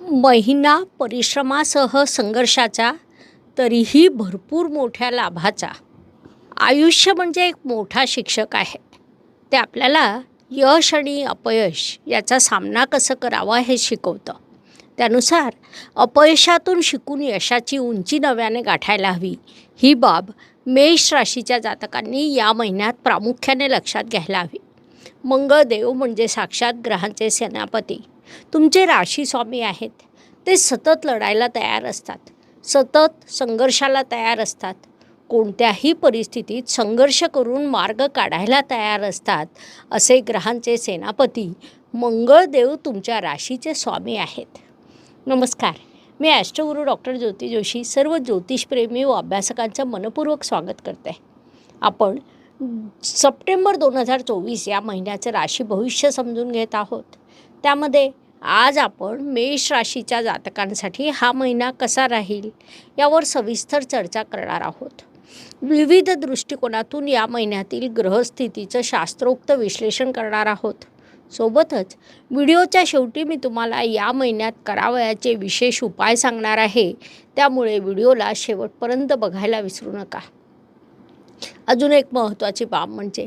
महिना परिश्रमासह संघर्षाचा तरीही भरपूर मोठ्या लाभाचा. आयुष्य म्हणजे एक मोठा शिक्षक आहे. ते आपल्याला यश आणि अपयश याचा सामना कसं करावा हे शिकवतं. त्यानुसार अपयशातून शिकून यशाची उंची नव्याने गाठायला हवी. ही बाब मेष राशीच्या जातकांनी या महिन्यात प्रामुख्याने लक्षात घ्यायला हवी. मंगळदेव म्हणजे साक्षात ग्रहांचे सेनापती. तुमचे राशी स्वामी आहेत. ते सतत लढायला तयार असतात. सतत संघर्षाला तयार असतात. कोणत्याही परिस्थितीत संघर्ष करून मार्ग काढायला तयार असतात असे ग्रहांचे सेनापती मंगळदेव तुमच्या राशीचे स्वामी आहेत. नमस्कार. मी ॲस्ट्रोगुरू डॉक्टर ज्योती जोशी सर्व ज्योतिषप्रेमी व अभ्यासकांचं मनपूर्वक स्वागत करते. आपण सप्टेंबर दोन हजार चोवीस या महिन्याचं राशी भविष्य समजून घेत आहोत. त्यामध्ये आज आपण मेष राशीच्या जातकांसाठी हा महिना कसा राहील यावर सविस्तर चर्चा करणार आहोत. विविध दृष्टिकोनातून या महिन्यातील ग्रहस्थितीचं शास्त्रोक्त विश्लेषण करणार आहोत. सोबतच व्हिडिओच्या शेवटी मी तुम्हाला या महिन्यात करावयाचे विशेष उपाय सांगणार आहे. त्यामुळे व्हिडिओला शेवटपर्यंत बघायला विसरू नका. अजून एक महत्त्वाची बाब म्हणजे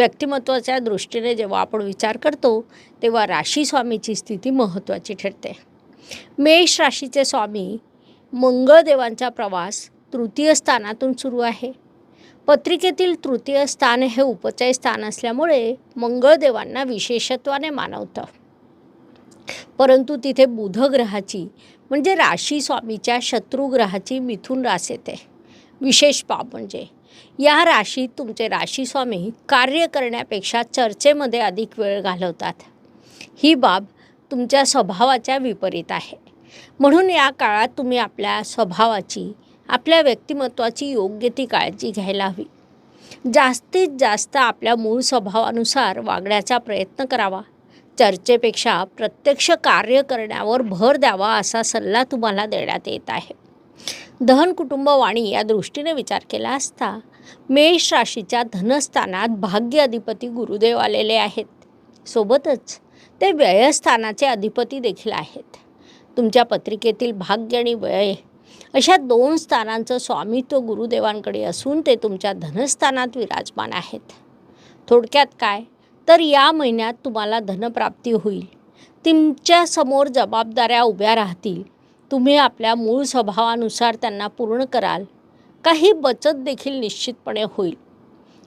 व्यक्तिमत्वाच्या दृष्टीने जेव्हा आपण विचार करतो तेव्हा राशी स्वामीची स्थिती महत्त्वाची ठरते. मेष राशीचे स्वामी मंगळदेवांचा प्रवास तृतीय स्थानातून सुरू आहे. पत्रिकेतील तृतीय स्थान हे उपचय स्थान असल्यामुळे मंगळदेवांना विशेषत्वाने मानवतं. परंतु तिथे बुध ग्रहाची म्हणजे राशी स्वामीच्या शत्रुग्रहाची मिथून रास येते. विशेष पाप म्हणजे या राशीत तुमचे राशीस्वामी कार्य करण्यापेक्षा चर्चेमध्ये अधिक वेळ घालवतात. ही बाब तुमच्या स्वभावाच्या विपरीत आहे. म्हणून या काळात तुम्ही आपल्या स्वभावाची आपल्या व्यक्तिमत्वाची योग्य ती काळजी घ्यायला हवी. जास्तीत जास्त आपल्या मूळ स्वभावानुसार वागण्याचा प्रयत्न करावा. चर्चेपेक्षा प्रत्यक्ष कार्य करण्यावर भर द्यावा असा सल्ला तुम्हाला देण्यात येत आहे. धन कुटुंब वाणी या दृष्टीने विचार केला असता मेष राशीच्या धनस्थानात भाग्य अधिपती गुरुदेव आलेले आहेत. सोबतच ते व्ययस्थानाचे अधिपती देखील आहेत. तुमच्या पत्रिकेतील भाग्य आणि व्यय अशा दोन स्थानांचं स्वामित्व गुरुदेवांकडे असून ते तुमच्या धनस्थानात विराजमान आहेत. थोडक्यात काय? तर या महिन्यात तुम्हाला धनप्राप्ती होईल. तुमच्यासमोर जबाबदाऱ्या उभ्या राहतील. तुम्ही आपल्या मूळ स्वभावानुसार त्यांना पूर्ण कराल. काही बचत देखील निश्चितपणे होईल.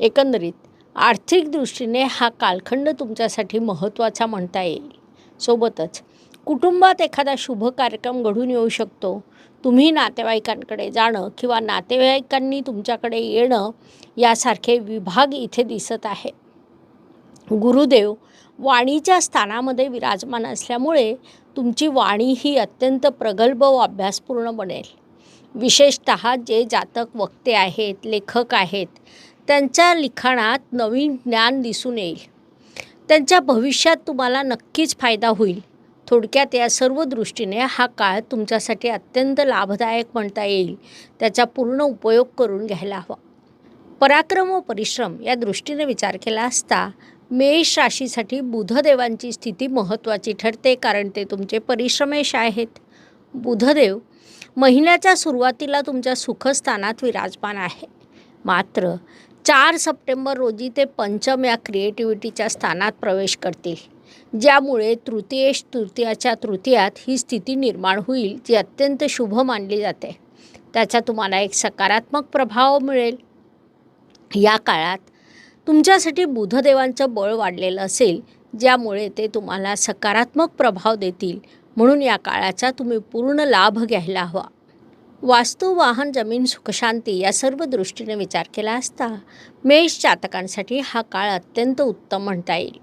एकंदरीत आर्थिक दृष्टीने हा कालखंड तुमच्यासाठी महत्त्वाचा म्हणता येईल. सोबतच कुटुंबात एखादा शुभ कार्यक्रम घडून येऊ शकतो. तुम्ही नातेवाईकांकडे जाणं किंवा नातेवाईकांनी तुमच्याकडे येणं यासारखे विभाग इथे दिसत आहे. गुरुदेव वाणीच्या स्थानामध्ये विराजमान असल्यामुळे तुमची वाणी ही अत्यंत प्रगल्भ व अभ्यासपूर्ण बनेल. विशेषत जे जातक वक्ते आहेत लेखक आहेत त्यांच्या लिखाणात नवीन ज्ञान दिसून येईल. त्यांच्या भविष्यात तुम्हाला नक्कीच फायदा होईल. थोडक्यात या सर्व दृष्टीने हा काळ तुमच्यासाठी अत्यंत लाभदायक म्हणता येईल. त्याचा पूर्ण उपयोग करून घ्यायला हवा. पराक्रम व परिश्रम या दृष्टीने विचार केला असता मेष राशीसाठी बुधदेवांची स्थिती महत्त्वाची ठरते कारण ते तुमचे परिश्रमेश आहेत. बुधदेव महिन्याच्या सुरुवातीला तुमच्या सुखस्थानात विराजमान आहे. मात्र चार सप्टेंबर रोजी ते पंचम या क्रिएटिव्हिटीच्या स्थानात प्रवेश करतील ज्यामुळे तृतीयेश तृतीयाच्या तृतीयात ही स्थिती निर्माण होईल जी अत्यंत शुभ मानली जाते. त्याचा तुम्हाला एक सकारात्मक प्रभाव मिळेल. या काळात तुमच्यासाठी बुधदेवांचं बळ वाढलेलं असेल ज्यामुळे ते तुम्हाला सकारात्मक प्रभाव देतील म्हणून या काळाचा तुम्ही पूर्ण लाभ घ्यायला हवा. वास्तू वाहन जमीन सुखशांती या सर्व दृष्टीने विचार केला असता मेष जातकांसाठी हा काळ अत्यंत उत्तम म्हणता येईल.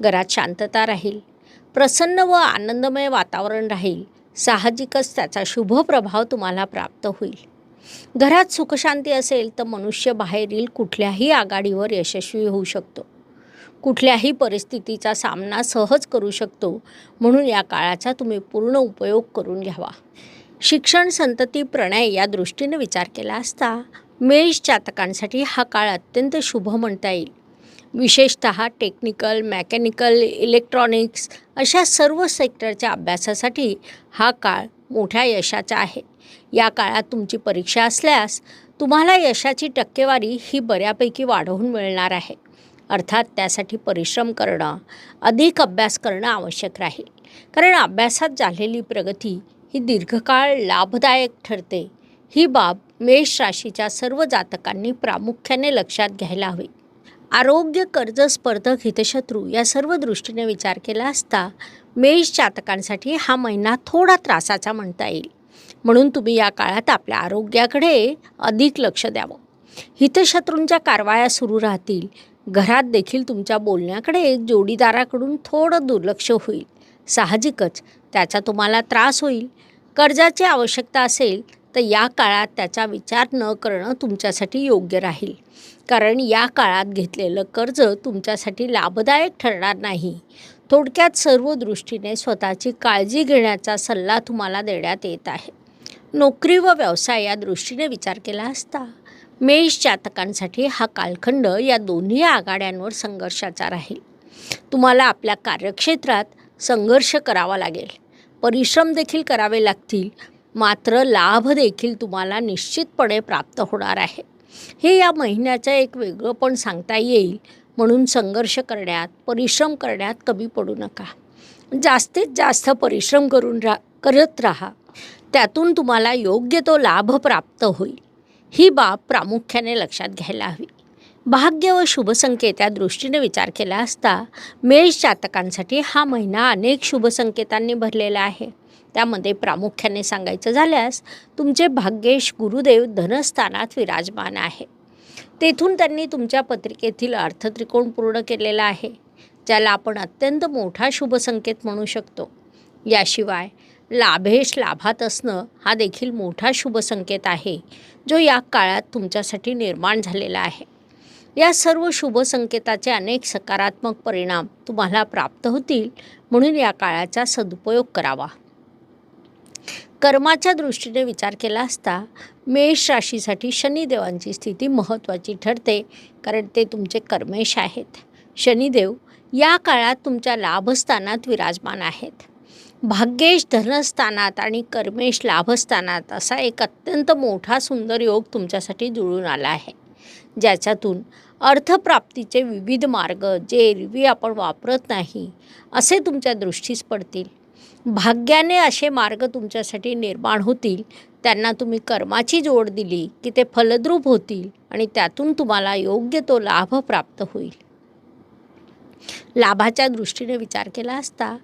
घरात शांतता राहील. प्रसन्न व आनंदमय वातावरण राहील. साहजिकच त्याचा शुभ प्रभाव तुम्हाला प्राप्त होईल. घरात सुखशांती असेल तर मनुष्य बाहेरील कुठल्याही आघाडीवर यशस्वी होऊ शकतो. कुठल्याही परिस्थितीचा सामना सहज करू शकतो. म्हणून या काळाचा तुम्ही पूर्ण उपयोग करून घ्यावा. शिक्षण संतती प्रणय या दृष्टीने विचार केला असता मेष जातकांसाठी हा काळ अत्यंत शुभ म्हणता येईल. विशेषत टेक्निकल मेकॅनिकल इलेक्ट्रॉनिक्स अशा सर्व सेक्टरच्या अभ्यासासाठी हा काळ मोठ्या यशाचा आहे. या काळात तुमची परीक्षा असल्यास तुम्हाला यशाची टक्केवारी ही बऱ्यापैकी वाढवून मिळणार आहे. अर्थात त्यासाठी परिश्रम करणं अधिक अभ्यास करणं आवश्यक राहील. कारण अभ्यासात झालेली प्रगती ही दीर्घकाळ लाभदायक ठरते. ही बाब मेष राशीच्या सर्व जातकांनी प्रामुख्याने लक्षात घ्यायला हवी. आरोग्य कर्ज स्पर्धक हितशत्रू या सर्व दृष्टीने विचार केला असता मेष जातकांसाठी हा महिना थोडा त्रासाचा म्हणता येईल. म्हणून तुम्ही या काळात आपल्या आरोग्याकडे अधिक लक्ष द्यावं. हितशत्रूंच्या कारवाया सुरू राहतील. घरात देखील तुमच्या बोलण्याकडे जोडीदाराकडून थोडं दुर्लक्ष होईल. साहजिकच त्याचा तुम्हाला त्रास होईल. कर्जाची आवश्यकता असेल तर या काळात त्याचा विचार न करणं तुमच्यासाठी योग्य राहील. कारण या काळात घेतलेलं कर्ज तुमच्यासाठी लाभदायक ठरणार नाही. थोडक्यात सर्व दृष्टीने स्वतःची काळजी घेण्याचा सल्ला तुम्हाला देण्यात येत आहे. नोकरी व व्यवसाय या दृष्टीने विचार केला असता. मेष जातकांसाठी हा कालखंड या दोन्ही आघाड्यांवर संघर्षाचा राहील. तुम्हाला आपल्या कार्यक्षेत्रात संघर्ष करावा लागेल. परिश्रम देखील करावे लागतील. मात्र लाभ देखील तुम्हाला निश्चितपणे प्राप्त होणार आहे. हे या महिन्याचं एक वेगळं पण सांगता येईल. म्हणून संघर्ष करण्यात परिश्रम करण्यात कमी पडू नका. जास्तीत जास्त परिश्रम करून रा करत राहा. त्यातून तुम्हाला योग्य तो लाभ प्राप्त होईल. ही बाब प्रामुख्याने लक्षात घ्यायला हवी. भाग्य व शुभसंकेत या दृष्टीने विचार केला असता मेष जातकांसाठी हा महिना अनेक शुभसंकेतांनी भरलेला आहे. त्यामध्ये प्रामुख्याने सांगायचं झाल्यास तुमचे भाग्येश गुरुदेव धनस्थानात विराजमान आहे. तेथून त्यांनी तुमच्या पत्रिकेतील अर्थत्रिकोण पूर्ण केलेला आहे ज्याला आपण अत्यंत मोठा शुभसंकेत म्हणू शकतो. याशिवाय लाभेश लाभात असणं हा देखील मोठा शुभसंकेत आहे जो या काळात तुमच्यासाठी निर्माण झालेला आहे. या सर्व शुभ संकेताचे अनेक सकारात्मक परिणाम तुम्हाला प्राप्त होतील म्हणून या काळाचा सदुपयोग करावा. कर्माच्या दृष्टीने विचार केला असता मेष राशीसाठी शनिदेवांची स्थिती महत्त्वाची ठरते कारण ते तुमचे कर्मेश आहेत. शनिदेव या काळात तुमच्या लाभस्थानात विराजमान आहेत. भाग्येश धनस्थानात आणि कर्मेश लाभस्थानात असा एक अत्यंत मोठा सुंदर योग तुमच्यासाठी जुळून आला आहे. ज्याच्यातून अर्थप्राप्तीचे विविध मार्ग जे एरवी आपण वापरत नाही असे तुमच्या दृष्टीस पडतील. भाग्याने असे मार्ग तुमच्यासाठी निर्माण होतील. त्यांना तुम्ही कर्माची जोड दिली की ते फलद्रूप होतील आणि त्यातून तुम्हाला योग्य तो लाभ प्राप्त होईल. लाभाच्या दृष्टीने विचार केला असता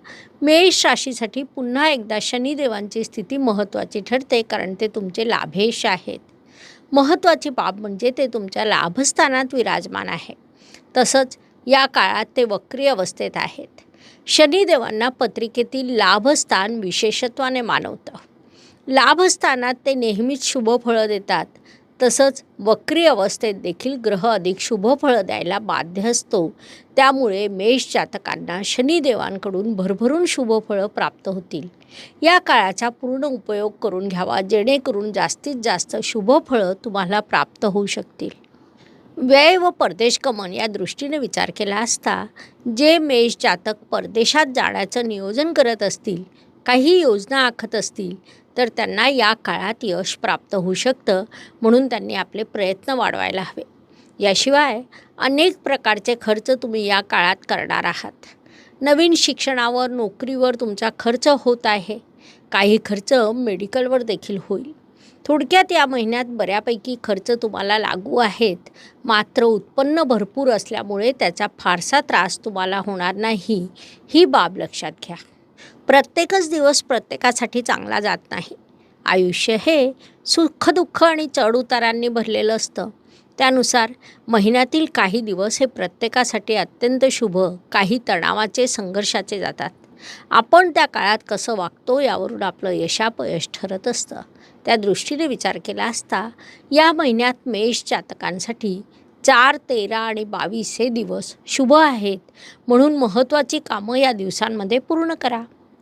मेष राशीसाठी पुन्हा एकदा शनिदेवांची स्थिती महत्त्वाची ठरते कारण ते तुमचे लाभेश आहेत. महत्त्वाची बाब म्हणजे ते तुमच्या लाभस्थानात विराजमान आहे. तसंच या काळात ते वक्री अवस्थेत आहेत. शनिदेवांना पत्रिकेतील लाभस्थान विशेषत्वाने मानवतं. लाभस्थानात ते नेहमीच शुभ फळं देतात. तसंच वक्री अवस्थेत देखील ग्रह अधिक शुभ फळं द्यायला बाध्य असतो. त्यामुळे मेष जातकांना शनिदेवांकडून भरभरून शुभ फळं प्राप्त होतील. या काळाचा पूर्ण उपयोग करून घ्यावा जेणेकरून जास्तीत जास्त शुभ फळं तुम्हाला प्राप्त होऊ शकतील. व्यय व परदेशगमन या दृष्टीने विचार केला असता जे मेष जातक परदेशात जाण्याचं नियोजन करत असतील काही योजना आखत असतील तर त्यांना या काळात यश प्राप्त होऊ शकतं म्हणून त्यांनी आपले प्रयत्न वाढवायला हवे. याशिवाय अनेक प्रकारचे खर्च तुम्ही या काळात करणार आहात. नवीन शिक्षणावर नोकरीवर तुमचा खर्च होत आहे. काही खर्च मेडिकलवर देखील होईल. थोडक्यात या महिन्यात बऱ्यापैकी खर्च तुम्हाला लागू आहेत. मात्र उत्पन्न भरपूर असल्यामुळे त्याचा फारसा त्रास तुम्हाला होणार नाही ही बाब लक्षात घ्या. प्रत्येकच दिवस प्रत्येकासाठी चांगला जात नाही. आयुष्य हे सुखदुःख आणि चढउतारांनी भरलेलं असतं. त्यानुसार महिन्यातील काही दिवस हे प्रत्येकासाठी अत्यंत शुभ काही तणावाचे संघर्षाचे जातात. आपण त्या काळात कसं वागतो यावरून आपलं यशापयश ठरत असतं. त्या दृष्टीने विचार केला असता या महिन्यात मेष जातकांसाठी चार तेरा आणि बावीस हे दिवस शुभ आहेत. म्हणून महत्त्वाची कामं या दिवसांमध्ये पूर्ण करा.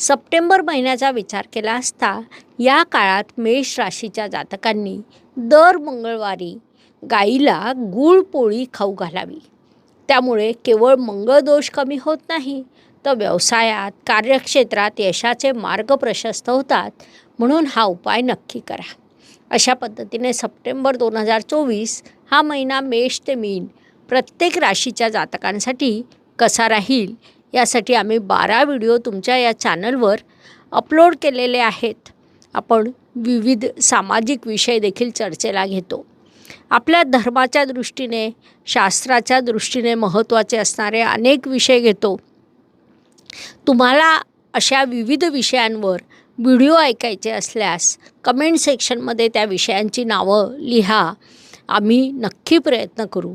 सप्टेंबर महिन्याचा विचार केला असता या काळात मेष राशीच्या जातकांनी दर मंगळवारी गाईला गूळ पोळी खाऊ घालावी. त्यामुळे केवळ मंगळदोष कमी होत नाही तर व्यवसायात कार्यक्षेत्रात यशाचे मार्ग प्रशस्त होतात म्हणून हा उपाय नक्की करा. अशा पद्धतीने सप्टेंबर दोन हजार चोवीस हा महिना मेष ते मीन प्रत्येक राशीच्या जातकांसाठी कसा राहील यासाठी आम्ही बारा व्हिडिओ तुमच्या या चॅनलवर अपलोड केलेले आहेत. आपण विविध सामाजिक विषय देखील चर्चेला घेतो. आपल्या धर्माच्या दृष्टीने शास्त्राच्या दृष्टीने महत्त्वाचे असणारे अनेक विषय घेतो. तुम्हाला अशा विविध विषयांवर व्हिडिओ ऐकायचे असल्यास कमेंट सेक्शनमध्ये त्या विषयांची नावं लिहा. आम्ही नक्की प्रयत्न करू.